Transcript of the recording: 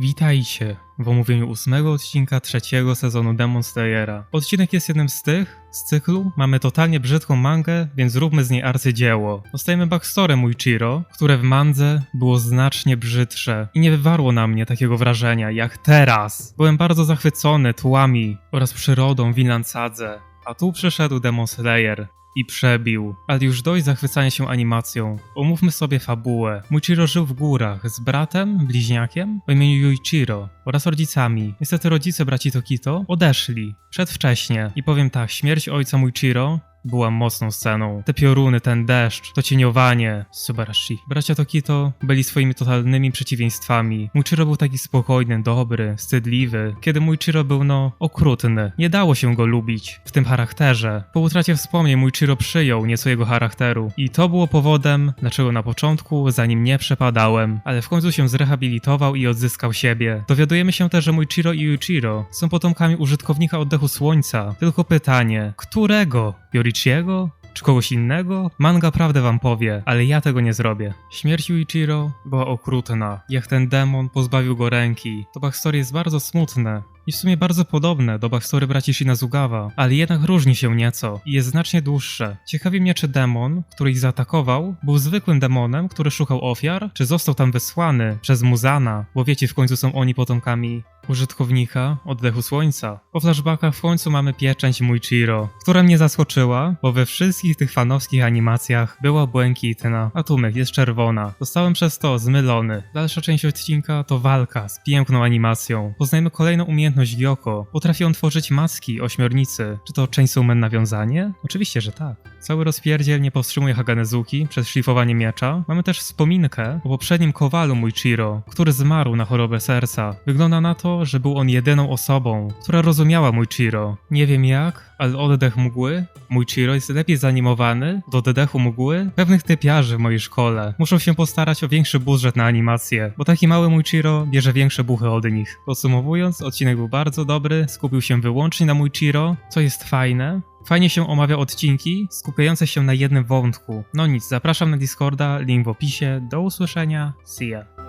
Witajcie w omówieniu ósmego odcinka trzeciego sezonu Demon Slayera. Odcinek jest jednym z tych z cyklu. Mamy totalnie brzydką mangę, więc zróbmy z niej arcydzieło. Dostajemy backstory Muichiro, które w mandze było znacznie brzydsze i nie wywarło na mnie takiego wrażenia jak teraz. Byłem bardzo zachwycony tłami oraz przyrodą Vinland Sadze, a tu przyszedł Demon Slayer i przebił. Ale już dość zachwycania się animacją. Omówmy sobie fabułę. Muichiro żył w górach z bratem, bliźniakiem o imieniu Yuichiro oraz rodzicami. Niestety rodzice braci Tokito odeszli przedwcześnie. I powiem tak, śmierć ojca Muichiro była mocną sceną. Te pioruny, ten deszcz, to cieniowanie, subarashi. Bracia Tokito byli swoimi totalnymi przeciwieństwami. Muichiro był taki spokojny, dobry, wstydliwy, kiedy Muichiro był no okrutny. Nie dało się go lubić w tym charakterze. Po utracie wspomnień Muichiro przyjął nieco jego charakteru i to było powodem, dlaczego na początku za nim nie przepadałem, ale w końcu się zrehabilitował i odzyskał siebie. Dowiadujemy się też, że Muichiro i Yuichiro są potomkami użytkownika oddechu słońca. Tylko pytanie, którego? Yorichiego? Czy kogoś innego? Manga prawdę wam powie, ale ja tego nie zrobię. Śmierć Yuichiro była okrutna. Jak ten demon pozbawił go ręki. To backstory jest bardzo smutne. I w sumie bardzo podobne do backstory braci Shinazugawa, ale jednak różni się nieco i jest znacznie dłuższe. Ciekawi mnie, czy demon, który ich zaatakował, był zwykłym demonem, który szukał ofiar, czy został tam wysłany przez Muzana, bo wiecie, w końcu są oni potomkami użytkownika oddechu słońca. Po flashbackach w końcu mamy pieczęć Muichiro, która mnie zaskoczyła, bo we wszystkich tych fanowskich animacjach była błękitna, a tumek jest czerwona. Zostałem przez to zmylony. Dalsza część odcinka to walka z piękną animacją. Poznajemy kolejną umiejętność Gyoko. Potrafi on tworzyć maski ośmiornicy. Czy to Chainsaw Man nawiązanie? Oczywiście, że tak. Cały rozpierdziel nie powstrzymuje Haganezuki przez szlifowanie miecza. Mamy też wspominkę o poprzednim kowalu Muichiro, który zmarł na chorobę serca. Wygląda na to, że był on jedyną osobą, która rozumiała Muichiro. Nie wiem jak, ale oddech mgły Muichiro jest lepiej zanimowany do oddechu mgły pewnych typiarzy w mojej szkole. Muszą się postarać o większy budżet na animację, bo taki mały Muichiro bierze większe buchy od nich. Podsumowując, odcinek był bardzo dobry, skupił się wyłącznie na Muichiro, co jest fajne, Fajnie się omawia odcinki skupiające się na jednym wątku. No nic, zapraszam na Discorda, link w opisie. Do usłyszenia. See ya.